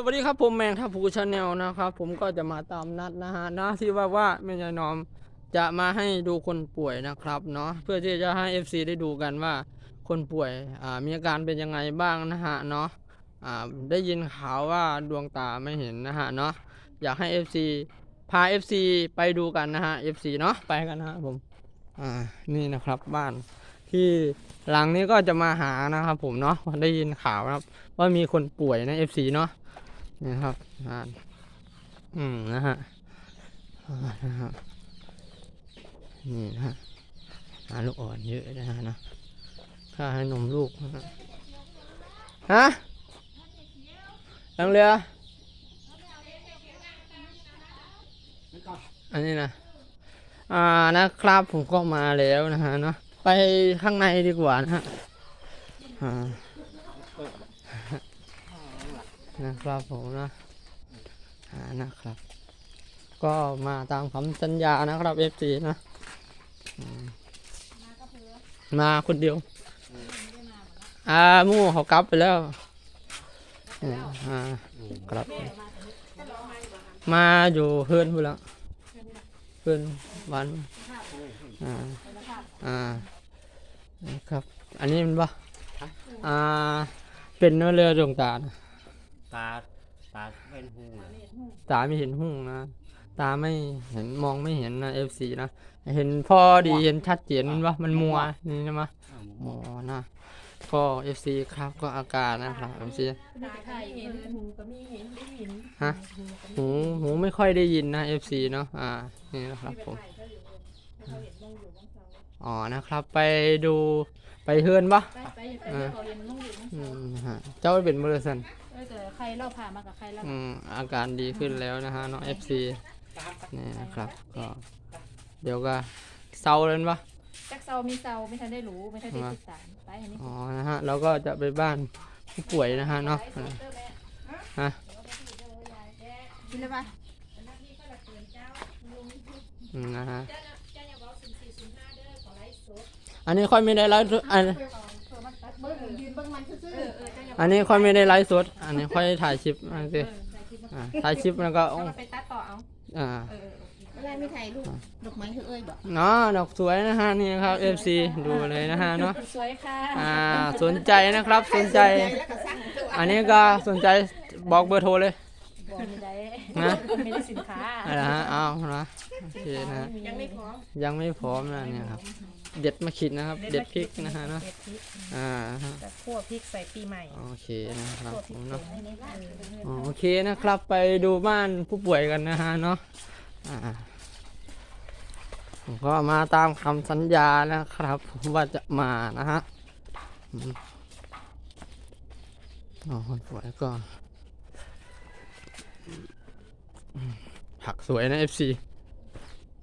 สวัสดีครับผมแมงทัพพูชาแนลนะครับผมก็จะมาตามนัดนะฮะนะที่ว่าว่าแม่ยายนอมจะมาให้ดูคนป่วยนะครับเนาะเพื่อที่จะให้ FC ได้ดูกันว่าคนป่วยอ่ามีอาการเป็นยังไงบ้างนะฮะเนาะอ่าได้ยินข่าวว่าดวงตาไม่เห็นนะฮะเนาะอยากให้ FC พา FC ไปดูกันนะฮะ FC เนาะไปกันนะฮะผมอ่านี่นะครับบ้านที่หลังนี้ก็จะมาหานะครับผมเนาะได้ยินข่าวนะครับว่ามีคนป่วยนะ FC เนาะ นี่ครับอ่าอืมนะฮะอ่านะฮะนี่นะฮะหาลูกอ่อนเยอะนะฮะนะค่าให้นมลูกนะฮะฮะลังเรืออันนี้นะอ่านะครับผมก็มาแล้วนะฮะเนาะไปข้างในดีกว่านะฮะอ่า นะครับผมนะอ่านะครับ ก็มาตามคำสัญญานะครับ FC นะอืมมาคนเดียวอ่าหมู่เขากลับไปแล้วอืมอ่าครับ มาอยู่เพื่อนพูดแล้วเพื่อนวันอ่าอ่านะครับ อันนี้มันปะอ่าเป็นเนื้อเรือดวงตานะ ตาตาเป็นหูนะตาไม่เห็นหุ่งนะ ตาไม่เห็นมองไม่เห็นนะเอฟซีนะ เห็นพอดีเห็นชัดเจนมันวะมันมัวนี่ใช่ไหมมัวนะก็เอฟซีครับก็อาการนะครับเอฟซีตาไข่เห็นหูก็มีเห็นได้ยินฮะหูหูไม่ค่อยได้ยินนะเอฟซีเนาะอ่านี่นะครับผมอ๋อนะครับ ไปดูไปเฮือนปะไปไปไปเดี๋ยวเขาเรียนมุ่งอยู่มุ่งอืมฮะเจ้าเป็นเบอร์สันเออแต่ ใครเล่าผ่ามากับใครเล่าอืมอาการดีขึ้นแล้วนะฮะน้องเอฟซีนี่นะครับ ก็ เดี๋ยวก็เศร้าเลยปะจักเซามีเซาไม่ทันได้รู้ไม่ทันได้ติดตามไปอันนี้อ๋อนะฮะเราก็จะไปบ้านผู้ป่วยนะฮะเนาะอ่าฮะกินเลยปะอืมนะฮะอันนี้ค่อยไม่ได้ไลฟ์สดอัน เบิ้งยืนเบิ้งมันซื่อเออเออจะอย่าอันนี้ค่อยไม่ได้ไลฟ์สด อันนี้ค่อยถ่ายคลิปนะสิเออใส่คลิปมาอ่าถ่ายคลิปแล้วก็เอาอ๋อมาไปตัดต่อเอาอ่าเออไม่ได้ไม่ถ่ายรูปดอกไม้คือเอ้ยบอกเนาะดอกสวยนะฮะนี่ครับ FC ดูเลยนะฮะเนาะสวยค่ะอ่าสนใจนะครับสนใจแล้วก็สั่งตัวอันนี้ก็สนใจบอกเบอร์โทรเลยบอกไม่ได้นะไม่ได้สินค้าอะไรฮะเอานะโอเคนะฮะยังไม่พร้อมยังไม่พร้อมนะเนี่ยครับ เด็ดมาขิดนะครับ เด็ดพริกนะฮะเนาะ เด็ดพริกอ่าฮะจะคั่วพริกใส่ปีใหม่โอเคนะครับคั่วพผริกมป่เนาะนให้ในบ้านอ๋อโอเคนะครับ ไปดูบ้านผู้ป่วยกันนะฮะเนาะ อ่าผมก็มาตามคำสัญญานะครับ ผมว่าจะมานะฮะอืมอ๋อคนป่วยก็อืมผักสวยนะ FC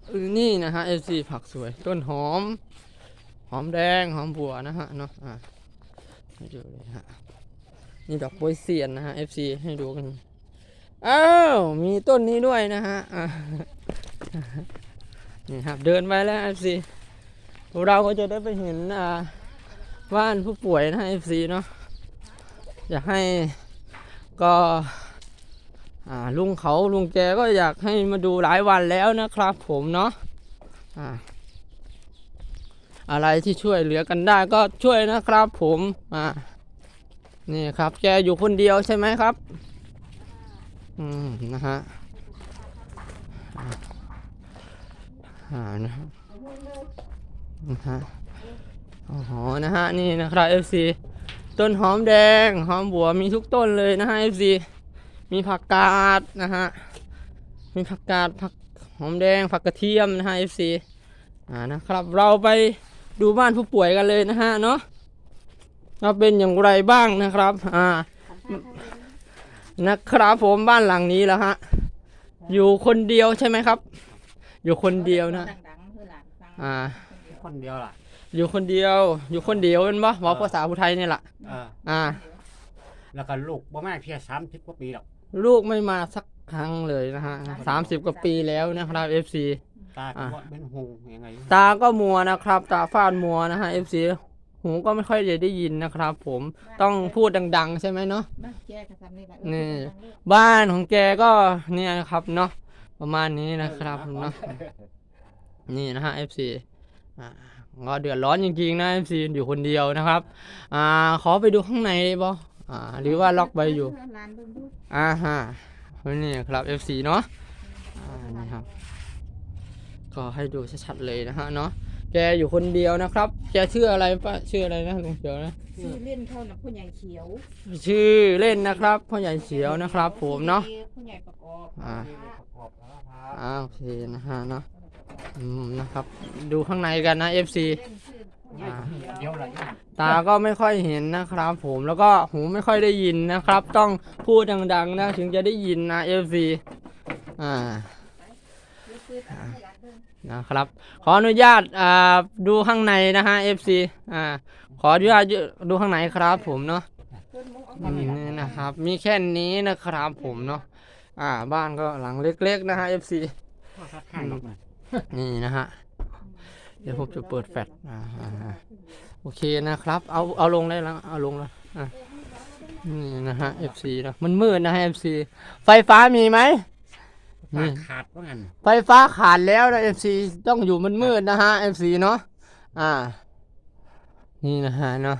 เออนี่นะฮะ FC ผักสวย ต้นหอมห อมแดงหอมบัวนะฮะเนาะอ่าให้ดูเลยฮะนี่ดอกโปยเซียนนะฮะ FC ให้ดูกันอ้าวมีต้นนี้ด้วยนะฮะอะนี่ครับเดินไปแล้ว FC เราก็จะได้ไปเห็นอ่าบ้านผู้ป่วยนะฮะ FC เนาะอยากให้ก็อ่าลุงเขาลุงแกก็อยากให้มาดูหลายวันแล้วนะครับผมเนาะอ่า อะไรที่ช่วยเหลือกันได้ก็ช่วยนะครับผมอ่านี่ครับ แกอยู่คนเดียวใช่ไหมครับ อืมนะฮะอ่านะฮะนะฮะโอ้โหนะฮะนี่นะครับ FC ต้นหอมแดง หอมบัวมีทุกต้นเลยนะฮะ FC มีผักกาดนะฮะ มีผักกาดผักหอมแดงผักกระเทียมนะฮะ FC อ่านะครับเราไป ดูบ้านผู้ป่วยกันเลยนะฮะเนาะว่าเป็นอย่างไรบ้างนะครับ อ่า นะครับผมบ้านหลังนี้แล้วฮะ อยู่คนเดียวใช่ไหมครับ อยู่คนเดียวนะดังๆคือหลานฟังอ่า คนเดียวล่ะ อยู่คนเดียว อยู่คนเดียวเป็นปะบอกภาษาผู้ไทยนี่แหละเอออ่า แล้วก็ลูกบ่แม่นเพียสามสิบกว่าปีหรอก ลูกไม่มาสัก ครั้งเลยนะฮะสามสิบกว่าปีแล้วนะครับ FC ตาก็บ่เป็นหูยังไงตาก็มัวนะครับ ตาฟาดมัวนะฮะ FC หูหูก็ไม่ค่อยจะได้ยินนะครับ ผมต้องพูดดัง ๆ ใช่ไหมเนาะบ้านแกก็ทำนี่แหละนี่บ้านของแกก็เนี่ยนะครับเนาะประมาณนี้นะครับเนาะนี่นะฮะ FC อ่าก็เดือดร้อนจริงๆนะ FC อยู่คนเดียวนะครับ อ่า ขอไปดูข้างในได้บ่อ่า หรือว่าล็อกไว้อยู่ร้านเบิ่งดูอ่าฮะ นี่ครับ FC เนาะอ่านี่ครับ ก็ให้ดูชัดๆเลยนะฮะเนาะแกอยู่คนเดียวนะครับ แกชื่ออะไรปะชื่ออะไรนะลุงเขียวนะชื่อเล่นเข้านะผู้ใหญ่เขียว ชื่อเล่นนะครับพ่อใหญ่เขียวนะครับ ผมเนาะผู้ใหญ่ประกอบอ่าประกอบสารพัดอ่าโอเคนะฮะเนาะอืมนะครับ ดูข้างในกันนะ FC เล่นชื่อ ผู้ใหญ่อ่าเขียวเดี๋ยวอะไรตาก็ไม่ค่อยเห็นนะครับ ผมแล้วก็หูไม่ค่อยได้ยินนะครับ ต้องพูดดังๆนะถึงจะได้ยินนะ FC อ่าเดี๋ยวซื้อตามให้ร้านเบิ่งนะครับ ขออนุญาตอ่าดูข้างในนะฮะ FC อ่าขออนุญาตดูข้างในครับ ผมเนาะเพิ่นมุงเอาอืมนี่นะครับ มีแค่นี้นะครับ ผมเนาะอ่า บ้านก็หลังเล็ก ๆ นะฮะ FC พ่อทัดข้างหรอกนะนี่นะฮะ เดี๋ยวผมจะเปิดแฟลชอ่าอ่าอ่าโอเคนะครับ เอาเอาลงได้แล้วเอาลงแล้วอะนี่นะฮะ FC นะมันมืดนะฮะ FC ไฟฟ้ามีไหมปานี่กขาดว่างั้นไฟฟ้าขาดแล้วนะ FC ต้องอยู่มันมืดๆนะฮะ FC เนาะอ่า นี่นะฮะเนาะ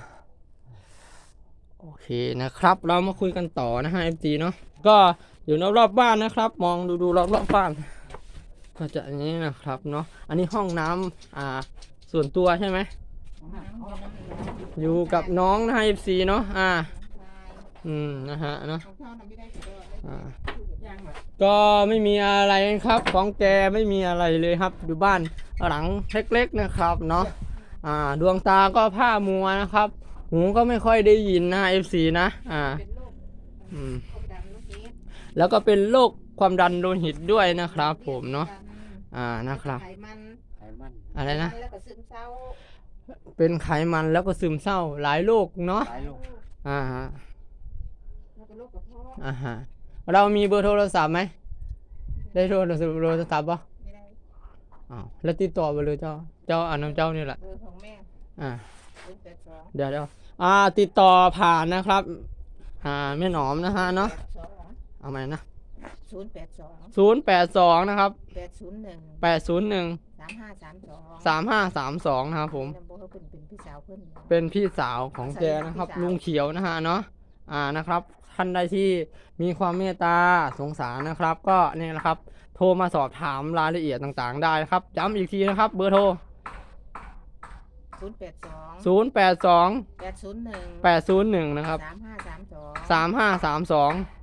โอเคนะครับ เรามาคุยกันต่อนะฮะ FC เนาะก็อยู่รอบๆบ้านนะครับ มองดูดูรอบๆบ้าน ก็จะอย่างนี้นะครับเนาะอันนี้ห้องน้ำอ่าส่วนตัวใช่ไหมอยู่กับน้องนะฮะ FC เนาะอ่าอืมนะฮะเนาะอ่าก็ไม่มีอะไรครับ ของแกไม่มีอะไรเลยครับอยู่บ้านหลังเล็กๆนะครับเนาะอ่าดวงตาก็ผ้ามัวนะครับ หูก็ไม่ค่อยได้ยินนะ FC นะอ่าเป็นโรคอืมแล้วก็เป็นโรคความดันโลหิตด้วยนะครับผมเนาะ อ่านะครับ ไขมันไขมันอะไรนะ แล้วก็ซึมเศร้าเป็นไขมันแล้วก็ซึมเศร้าหลายโรคเนาะหลายโรคอ่าฮะแล้วก็โรคกระเพาะอ่าฮะเรามีเบอร์โทรศัพท์ไหมได้โทรศัพท์โทรศัพท์ปะไม่ได้อ้าวแล้วติดต่อไปเลยเจ้า เจ้าอันน้ำเจ้านี่แหละเบอร์ของแม่อ่า ศูนย์แปดสองเดี๋ยวเดี๋ยวอ่าติดต่อผ่านนะครับ อ่าแม่หนอมนะฮะเนาะสองเอาไหมนะ ศูนย์แปดสองนะครับแปดศูนย์หนึ่งแปดศูนย์หนึ่งสามห้าสามสองสามห้าสามสองนะครับผมเป็นพี่สาวเป็นพี่สาวของแกนะครับ ลุงเขียวนะฮะเนาะอ่านะครับ ท่านใดที่มีความเมตตาสงสารนะครับ ก็เนี่ยนะครับ โทรมาสอบถามรายละเอียดต่างๆ ได้นะครับย้ำอีกทีนะครับ เบอร์โทร082 0 8 2 801 8 0 1 นะครับ3532 3532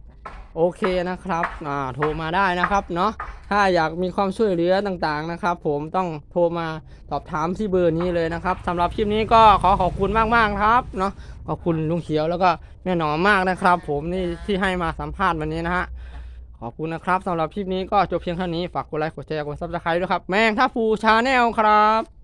โอเคนะครับอ่าโทรมาได้นะครับเนาะถ้าอยากมีความช่วยเหลือต่างๆนะครับ ผมต้องโทรมาสอบถามที่เบอร์นี้เลยนะครับสำหรับคลิปนี้ก็ขอขอบคุณมากๆครับเนาะขอบคุณลุงเขียวแล้วก็แม่หนอมมากนะครับ ผมนี่ที่ให้มาสัมภาษณ์วันนี้นะฮะขอบคุณนะครับสำหรับคลิปนี้ก็จบเพียงเท่านี้ฝากกดไลค์กดแชร์กดซับสไครต์ด้วยครับแมงทัพฟูชาแนลครับ